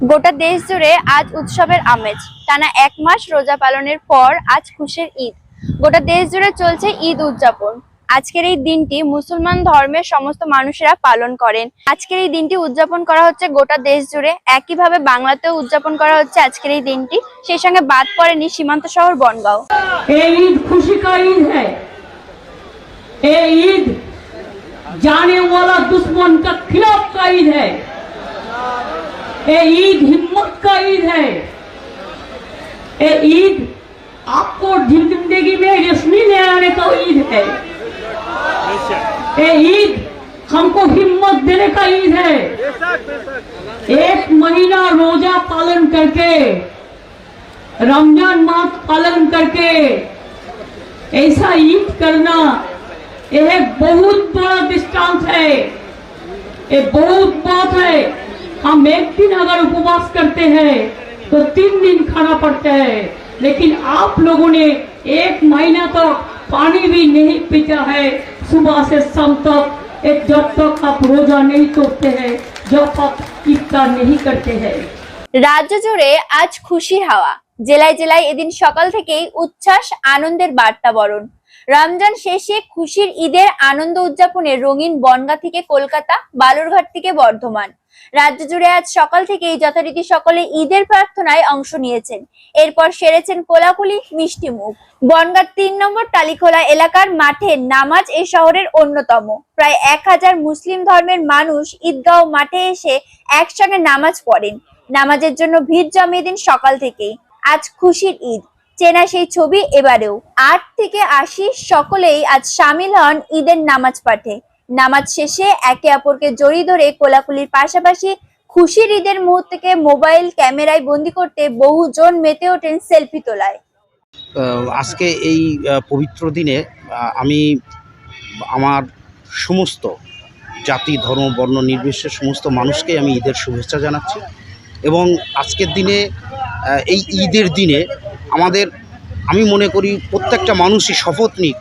গোটা দেশ জুড়ে আজ উৎসবের আমেজ। টানা এক মাস রোজা পালনের পর আজ খুশির ঈদ। গোটা দেশ জুড়ে চলছে ঈদ উদযাপন। আজকের এই দিনটি মুসলমান ধর্মের সমস্ত মানুষেরা পালন করেন। আজকের এই দিনটি উদযাপন করা হচ্ছে গোটা দেশ জুড়ে। একইভাবে বাংলাতেও উদযাপন করা হচ্ছে আজকের এই দিনটি। সেই সঙ্গে বাদ পড়েনি সীমান্ত শহর বনগাঁও। ঈদ খুশি কা ঈদ হ্যাঁ ঈদ জানে দুশ্মন কা খিলাফ কা ঈদ হ্যাঁ ये ईद हिम्मत का ईद है। ये ईद आपको ज़िंदगी में रोशनी ले आने का ईद है। ये ईद हमको हिम्मत देने का ईद है। एक महीना रोजा पालन करके, रमज़ान मास पालन करके ऐसा ईद करना यह बहुत बड़ा दृष्टांत है। ये बहुत बात है। हम एक दिन अगर उपवास करते हैं तो तीन दिन खाना पड़ता है लेकिन आप लोगों ने एक महीना तक पानी भी नहीं पीता है सुबह से शाम तक एक जब तक आप रोजा नहीं तोड़ते हैं जब आप इफ्तार नहीं करते हैं রাজ্য জুড়ে আজ খুশির হাওয়া জেলায় জেলায় এদিন সকাল থেকেই উচ্ছ্বাস আনন্দের বার্তা বরণ রমজান শেষে খুশির ঈদের আনন্দ উদযাপনে রঙিন বনগা থেকে কলকাতা, বালুরঘাট থেকে বর্ধমান। রাজ্য জুড়ে আজ সকাল থেকেই যথারীতি সকলে ঈদের প্রার্থনায় অংশ নিয়েছেন। এরপর সেরেছেন কোলাকুলি, মিষ্টি মুখ। বনগাঁর তিন নম্বর টালিখোলা এলাকার মাঠে নামাজ এই শহরের অন্যতম। প্রায় এক হাজার মুসলিম ধর্মের মানুষ ঈদগাঁও মাঠে এসে একসঙ্গে নামাজ পড়েন। নামাজের জন্য ভিড় জমিয়ে দিন সকাল থেকেই। আজ খুশির ঈদ। চেনা সেই ছবি এবারেও। আট থেকে আশি সকলেই আজ সামিল হন ঈদের নামাজ পাঠে। নামাজ শেষে একে অপরকে জড়িয়ে ধরে কোলাকুলির পাশাপাশি খুশির ঈদের মুহূর্তকে মোবাইল ক্যামেরায় বন্দি করতে বহুজন মেতে ওঠেন সেলফি তোলায়। আজকে এই পবিত্র দিনে আমি আমার সমস্ত জাতি, ধর্ম, বর্ণ, নির্বিশেষে সমস্ত মানুষকে আমি ঈদের শুভেচ্ছা জানাচ্ছি। এবং আজকের দিনে এই ঈদের দিনে আমাদের, আমি মনে করি প্রত্যেকটা মানুষই শপথ নিক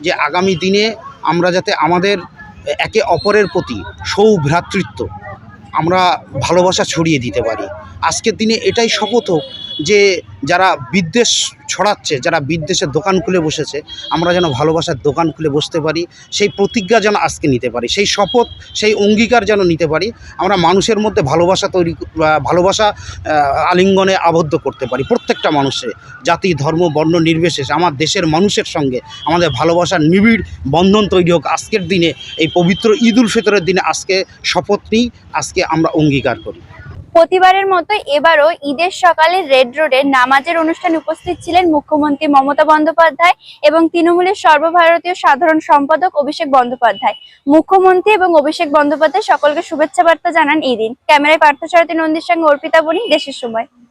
যে আগামী দিনে আমরা যাতে আমাদের একে অপরের প্রতি সৌভ্রাতৃত্ব আমরা ভালোবাসা ছড়িয়ে দিতে পারি। আজকের দিনে এটাই শপথ হোক যে যারা বিদ্বেষ ছড়াচ্ছে, যারা বিদ্বেষের দোকান খুলে বসেছে, আমরা যেন ভালোবাসার দোকান খুলে বসতে পারি, সেই প্রতিজ্ঞা যেন আজকে নিতে পারি, সেই শপথ, সেই অঙ্গীকার যেন নিতে পারি, আমরা মানুষের মধ্যে ভালোবাসা তৈরি ভালোবাসা আলিঙ্গনে আবদ্ধ করতে পারি, প্রত্যেকটা মানুষের জাতি, ধর্ম, বর্ণ নির্বিশেষে, আমার দেশের মানুষের সঙ্গে আমাদের ভালোবাসার নিবিড় বন্ধন তৈরি হোক, আজকের দিনে, এই পবিত্র ঈদ উল ফিতরের দিনে আজকে শপথ নিই, আজকে আমরা অঙ্গীকার করি। প্রতিবারের মতো এবারও ঈদের সকালে রেড রোডে নামাজের অনুষ্ঠানে উপস্থিত ছিলেন মুখ্যমন্ত্রী মমতা বন্দ্যোপাধ্যায় এবং তৃণমূলের সর্বভারতীয় সাধারণ সম্পাদক অভিষেক বন্দ্যোপাধ্যায়। মুখ্যমন্ত্রী এবং অভিষেক বন্দ্যোপাধ্যায় সকলকে শুভেচ্ছা বার্তা জানান এই দিন। ক্যামেরায় পার্থসারথী নন্দীর সঙ্গে অর্পিতা বনি দেশের সময়।